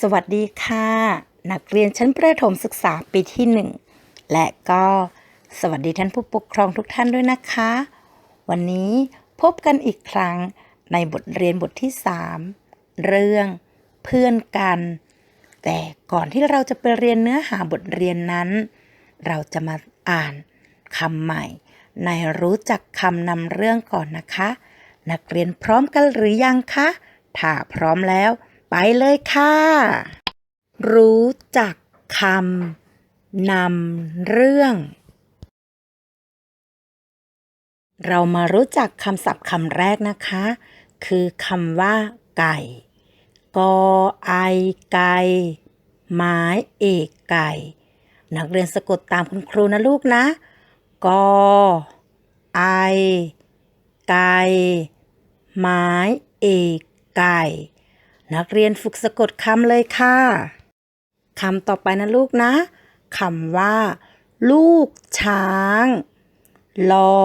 สวัสดีค่ะ นักเรียนชั้นประถมศึกษาปีที่หนึ่งและก็สวัสดีท่านผู้ปกครองทุกท่านด้วยนะคะ วันนี้พบกันอีกครั้งในบทเรียนบทที่ 3 เรื่องเพื่อนกัน แต่ก่อนที่เราจะไปเรียนเนื้อหาบทเรียนนั้น เราจะมาอ่านคำใหม่ ในรู้จักคำนำเรื่องก่อนนะคะ นักเรียนพร้อมกันหรือยังคะ ถ้าพร้อมแล้ว ไปเลยค่ะ รู้จักคำนำเรื่อง เรามารู้จักคำศัพท์คำแรกนะคะ คือคำว่า ไก่กอไอไก่ไม้เอกไก่ นักเรียนสะกดตามคุณครูนะลูกนะกอไอไก่ไม้เอกไก่ นักเรียนฝึกสะกดคำเลยค่ะคำต่อไปนะลูกนะคำว่า ลูกช้าง ลอ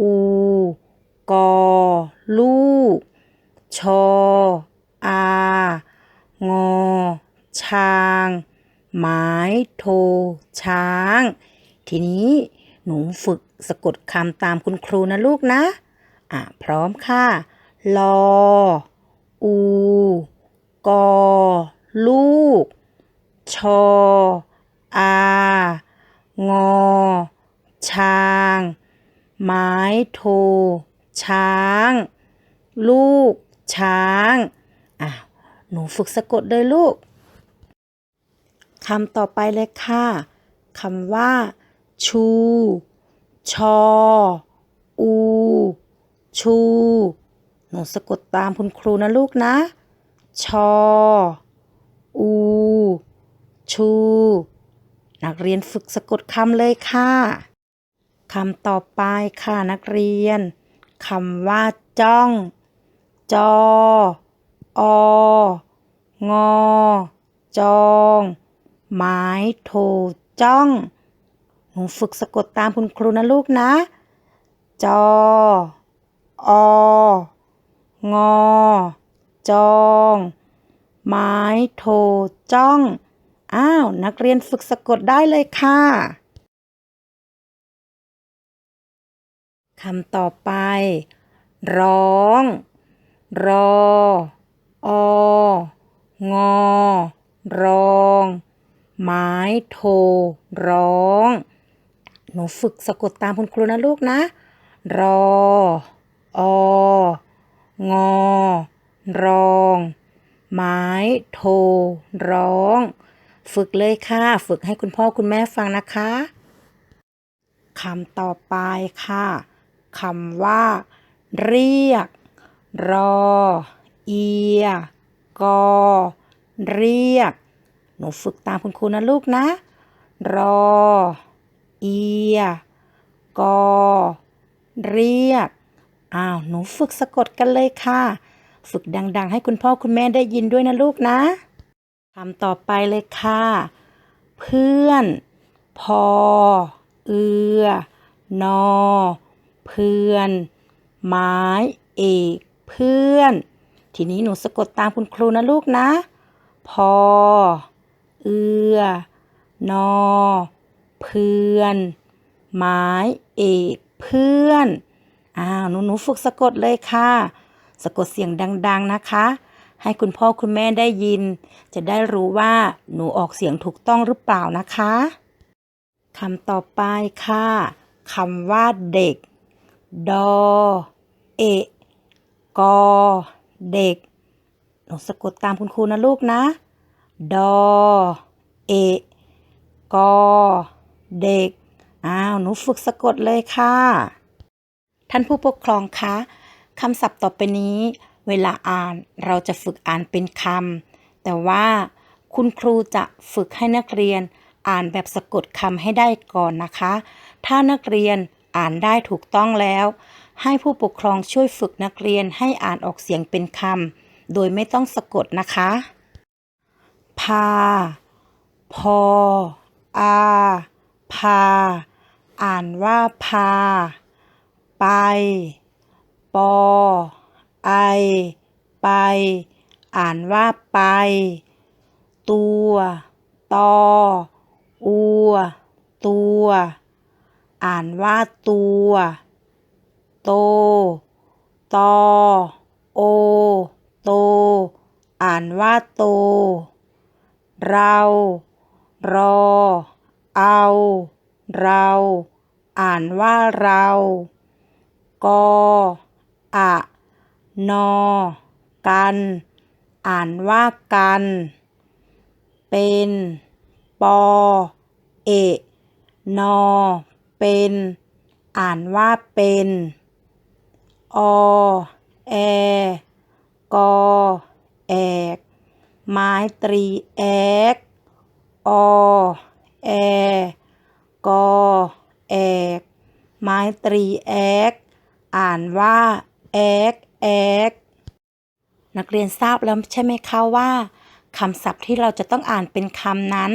อู กอ ลูก ชอ อา งอ ช้าง ไม้โท ช้าง ทีนี้หนูฝึกสะกดคำตามคุณครูนะลูกนะ อะ พร้อมค่ะ ลอ อู กอ ลูก ชอ อา งอ ช้าง ไม้โท ช้าง ลูก ช้างอะหนูฝึกสะกดเลยลูกคำต่อไปเลยค่ะคำว่า ชู ชอ อู ชู หนูสะกดตามคุณครูนะลูกนะ ชอ อู ชู นักเรียนฝึกสะกดคำเลยค่ะคำต่อไปค่ะนักเรียนคำว่าจ้อง จอ อ งอ จองไม้โทจ้อง หนูฝึกสะกดตามคุณครูนะลูกนะ จอ อ งอ จอง ไม้โทจ้อง อ้าว นักเรียนฝึกสะกดได้เลยค่ะคำต่อไป ร้อง รอ อ งอร้อง ไม้โท ร้อง หนูฝึกสะกดตามคุณครูนะลูกนะ รอ อ งอ รอง ไม้ โท ร้อง ฝึกเลยค่ะ ฝึกให้คุณพ่อคุณแม่ฟังนะคะคำต่อไปค่ะคำว่า เรียก รอ เอีย กอ เรียก หนูฝึกตามคุณครูนะลูกนะ รอ เอีย กอ เรียก อ้าวหนูฝึกสะกดกันเลยค่ะ ฝึกดังๆ ให้คุณพ่อคุณแม่ได้ยินด้วยนะลูกนะคำต่อไปเลยค่ะ เพื่อน พอ เอือ นอ เพื่อน ไม้ เอก เพื่อน ทีนี้หนูสะกดตามคุณครูนะลูกนะ พอ เอือ นอ เพื่อน ไม้ เอก เพื่อน อ้าวหนูหนูฝึกสะกดเลยค่ะ สะกดเสียงดัง ๆนะคะ ให้คุณพ่อคุณแม่ได้ยิน จะได้รู้ว่าหนูออกเสียงถูกต้องหรือเปล่านะคะคำต่อไปค่ะคำว่าเด็ก ดอ เอะกอ เด็ก หนูสะกดตามคุณครูนะลูกนะ ดอ เอะกอ เด็ก อ้าว หนูฝึกสะกดเลยค่ะ ท่านผู้ปกครองคะคำศัพท์ต่อไปนี้ เวลาอ่านเราจะฝึกอ่านเป็นคำแต่ว่าคุณครูจะฝึกให้นักเรียนอ่านแบบสะกดคำให้ได้ก่อนนะคะ ถ้านักเรียนอ่านได้ถูกต้องแล้ว ให้ผู้ปกครองช่วยฝึกนักเรียนให้อ่านออกเสียงเป็นคำโดยไม่ต้องสะกดนะคะ พา พอ อา พา อ่านว่าพา ไป ปอ ไอ ไป อ่านว่าไป ตัว ตอ อัว ตัว อ่านว่าตัว โต ตอ โอ โต อ่านว่าโต เรา รอ เอา เรา อ่านว่าเรา กออะนอ กัน อ่านว่ากัน เป็น ปอ เอะ นอ เป็น อ่านว่าเป็น อ แอ กอ แอก ไม้ตรีแอกอ แอ กอ แอก ไม้ตรีแอก อ่านว่าแอกแอกนักเรียนทราบแล้วใช่ไหมคะว่าคำศัพท์ที่เราจะต้องอ่านเป็นคำนั้น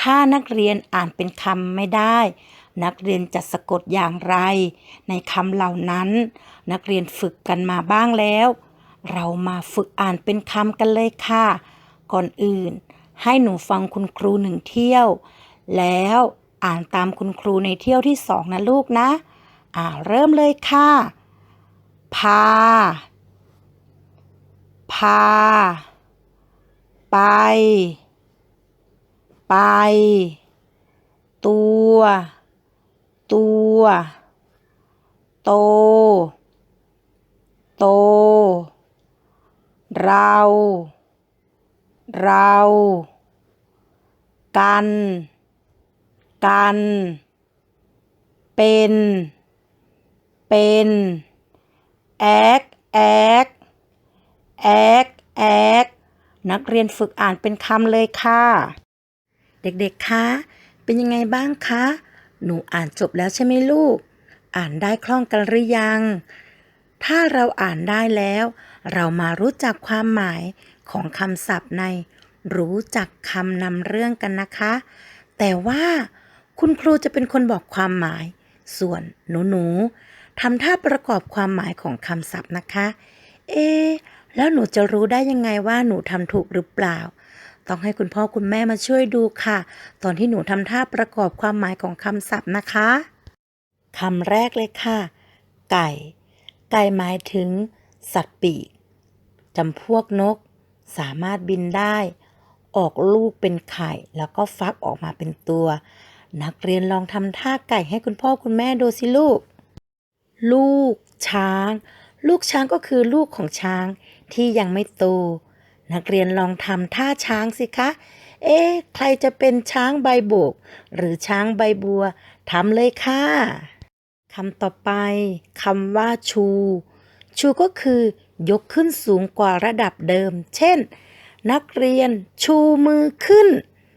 ถ้านักเรียนอ่านเป็นคำไม่ได้ นักเรียนจะสะกดอย่างไร ในคำเหล่านั้น นักเรียนฝึกกันมาบ้างแล้ว เรามาฝึกอ่านเป็นคำกันเลยค่ะ ก่อนอื่น ให้หนูฟังคุณครูหนึ่งเที่ยว แล้วอ่านตามคุณครูในเที่ยวที่สองนะลูกนะ อ่าเริ่มเลยค่ะ พา พา ไป ไป ตัว ตัว โต โต เรา เรา กัน กัน เป็น เป็นแอกแอกแอกแอกนักเรียนฝึกอ่านเป็นคำเลยค่ะ เด็กๆ คะ เป็นยังไงบ้างคะ หนูอ่านจบแล้วใช่ไหมลูก อ่านได้คล่องกันหรือยัง ถ้าเราอ่านได้แล้ว เรามารู้จักความหมายของคำศัพท์ใน รู้จักคำนำเรื่องกันนะคะ แต่ว่าคุณครูจะเป็นคนบอกความหมาย ส่วนหนูหนูๆ ทำท่าประกอบความหมายของคำศัพท์นะคะ เอ๊แล้วหนูจะรู้ได้ยังไงว่าหนูทำถูกหรือเปล่า ต้องให้คุณพ่อคุณแม่มาช่วยดูค่ะ ตอนที่หนูทำท่าประกอบความหมายของคำศัพท์นะคะคำแรกเลยค่ะ ไก่ ไก่หมายถึง สัตว์ปีกจำพวกนก สามารถบินได้ ออกลูกเป็นไข่ แล้วก็ฟักออกมาเป็นตัว นักเรียนลองทำท่าไก่ให้คุณพ่อคุณแม่ดูสิลูก ลูกช้าง ลูกช้างก็คือลูกของช้างที่ยังไม่โต นักเรียนลองทำท่าช้างสิคะ เอ๊ะใครจะเป็นช้างใบโบก หรือช้างใบบัวทำเลยค่ะคำต่อไปคำว่าชู ชูก็คือยกขึ้นสูงกว่าระดับเดิม เช่น นักเรียนชูมือขึ้น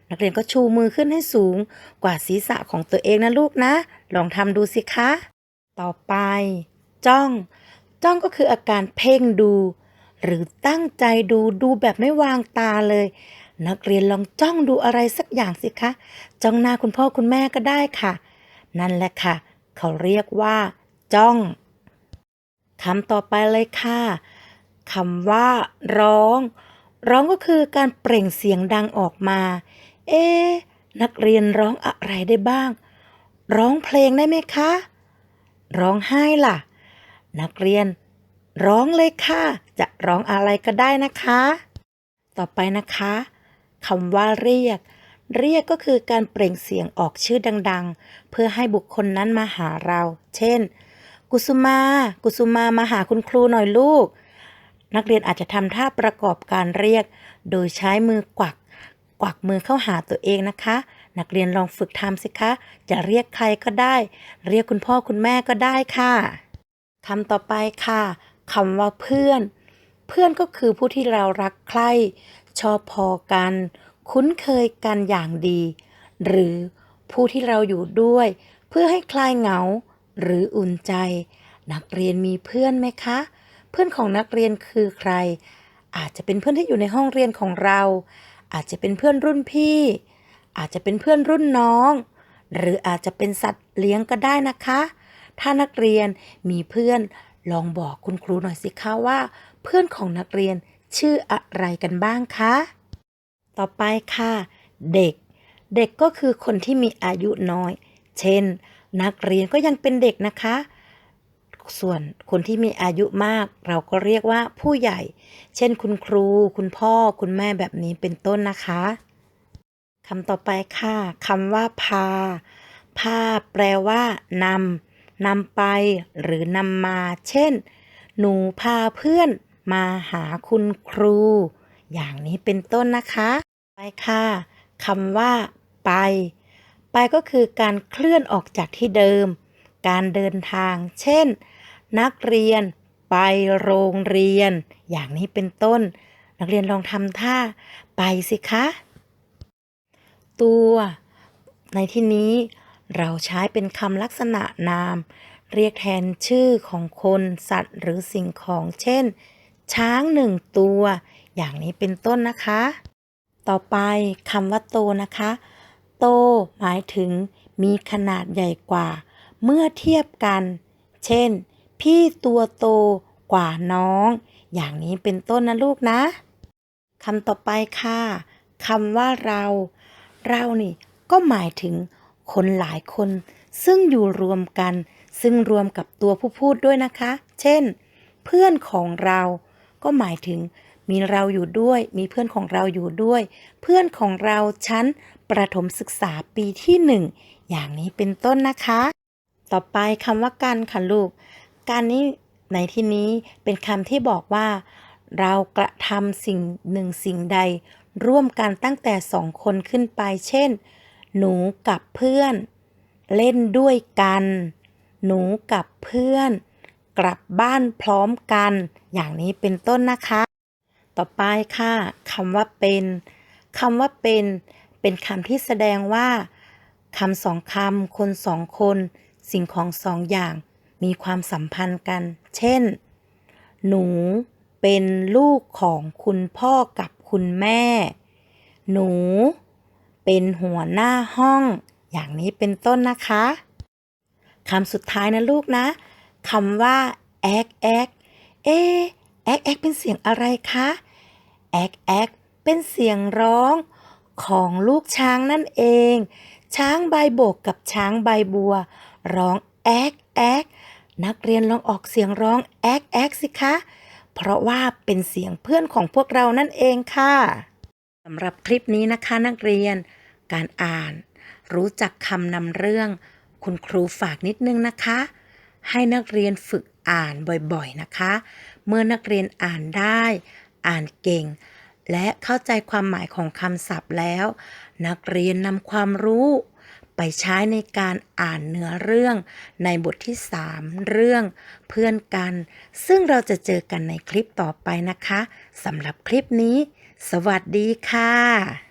นักเรียนก็ชูมือขึ้นให้สูงกว่าศีรษะของตัวเองนะลูกนะ ลองทำดูสิคะ ต่อไป จ้อง จ้องก็คืออาการเพ่งดู หรือตั้งใจดูดูแบบไม่วางตาเลย นักเรียนลองจ้องดูอะไรสักอย่างสิคะจ้องหน้าคุณพ่อคุณแม่ก็ได้ค่ะ นั่นแหละค่ะ เขาเรียกว่า จ้องคำต่อไปเลยค่ะคำว่า ร้อง ร้องก็คือการเปล่งเสียงดังออกมา เอ๊นักเรียนร้องอะไรได้บ้าง ร้องเพลงได้ไหมคะ ร้องไห้ล่ะ นักเรียน ร้องเลยค่ะ จะร้องอะไรก็ได้นะคะ ต่อไปนะคะคำว่าเรียก เรียกก็คือการเปล่งเสียงออกชื่อดัง ๆ เพื่อให้บุคคลนั้นมาหาเรา เช่น กุสุมา กุสุมามาหาคุณครูหน่อยลูก นักเรียนอาจจะทำท่าประกอบการเรียก โดยใช้มือกวัก กวักมือเข้าหาตัวเองนะคะ นักเรียนลองฝึกทำสิคะ จะเรียกใครก็ได้ เรียกคุณพ่อคุณแม่ก็ได้ค่ะคำต่อไปค่ะคำว่าเพื่อน เพื่อนก็คือผู้ที่เรารักใคร่ชอบพอกัน คุ้นเคยกันอย่างดี หรือผู้ที่เราอยู่ด้วย เพื่อให้คลายเหงา หรืออุ่นใจ นักเรียนมีเพื่อนไหมคะ เพื่อนของนักเรียนคือใคร อาจจะเป็นเพื่อนที่อยู่ในห้องเรียนของเรา อาจจะเป็นเพื่อนรุ่นพี่ อาจจะเป็นเพื่อนรุ่นน้อง หรืออาจจะเป็นสัตว์เลี้ยงก็ได้นะคะ ถ้านักเรียนมีเพื่อนลองบอกคุณครูหน่อยสิคะว่า เพื่อนของนักเรียนชื่ออะไรกันบ้างคะ ต่อไปค่ะ เด็ก เด็กก็คือคนที่มีอายุน้อย เช่น นักเรียนก็ยังเป็นเด็กนะคะ ส่วนคนที่มีอายุมาก เราก็เรียกว่าผู้ใหญ่ เช่น คุณครู คุณพ่อ คุณแม่แบบนี้เป็นต้นนะคะ คำต่อไปค่ะคำว่าพา พาแปลว่านำนำไป หรือนำมา เช่น หนูพาเพื่อนมาหาคุณครู อย่างนี้เป็นต้นนะคะ ไปค่ะคำว่า ไป ไปก็คือการเคลื่อนออกจากที่เดิม การเดินทาง เช่น นักเรียน ไปโรงเรียน อย่างนี้เป็นต้น นักเรียนลองทำท่า ไปสิคะ ตัว ในที่นี้เราใช้เป็นคำลักษณะนาม เรียกแทนชื่อของคนสัตว์หรือสิ่งของ เช่น ช้างหนึ่งตัว อย่างนี้เป็นต้นนะคะ ต่อไปคำว่าโตนะคะ โตหมายถึงมีขนาดใหญ่กว่า เมื่อเทียบกัน เช่น พี่ตัวโตกว่าน้อง อย่างนี้เป็นต้นนะลูกนะคำต่อไปค่ะคำว่าเรา เรานี่ก็หมายถึงคนหลายคน ซึ่งอยู่รวมกัน ซึ่งรวมกับตัวผู้พูดด้วยนะคะ เช่น เพื่อนของเรา ก็หมายถึงมีเราอยู่ด้วย มีเพื่อนของเราอยู่ด้วย เพื่อนของเราชั้นประถมศึกษาปีที่หนึ่งอย่างนี้เป็นต้นนะคะ ต่อไปคำว่ากันค่ะลูก การนี้ในที่นี้เป็นคำที่บอกว่า เรากระทำสิ่งหนึ่งสิ่งใด ร่วมกันตั้งแต่สองคนขึ้นไป เช่น หนูกับเพื่อน เล่นด้วยกัน หนูกับเพื่อน กลับบ้านพร้อมกัน อย่างนี้เป็นต้นนะคะ ต่อไปค่ะคำว่าเป็นคำว่าเป็น เป็นคำที่แสดงว่าคำสองคำคนสองคน สิ่งของสองอย่าง มีความสัมพันธ์กัน เช่น หนูเป็นลูกของคุณพ่อกับ คุณแม่ หนู เป็นหัวหน้าห้อง อย่างนี้เป็นต้นนะคะคำสุดท้ายนะลูกนะคำว่าแอกแอกเอแอกแอกเป็นเสียงอะไรคะแอกแอกเป็นเสียงร้องของลูกช้างนั่นเอง ช้างใบโบกกับช้างใบบัว ร้องแอกแอกนักเรียนลองออกเสียงร้องแอกแอกสิคะ เพราะว่าเป็นเสียงเพื่อนของพวกเรานั่นเองค่ะสำหรับคลิปนี้นะคะนักเรียน การอ่าน รู้จักคำนำเรื่อง คุณครูฝากนิดนึงนะคะ ให้นักเรียนฝึกอ่านบ่อยๆนะคะ เมื่อนักเรียนอ่านได้ อ่านเก่ง และเข้าใจความหมายของคำศัพท์แล้ว นักเรียนนำความรู้ ไปใช้ในการอ่านเนื้อเรื่องในบทที่ 3 เรื่องเพื่อนกัน ซึ่งเราจะเจอกันในคลิปต่อไปนะคะสำหรับคลิปนี้ สวัสดีค่ะ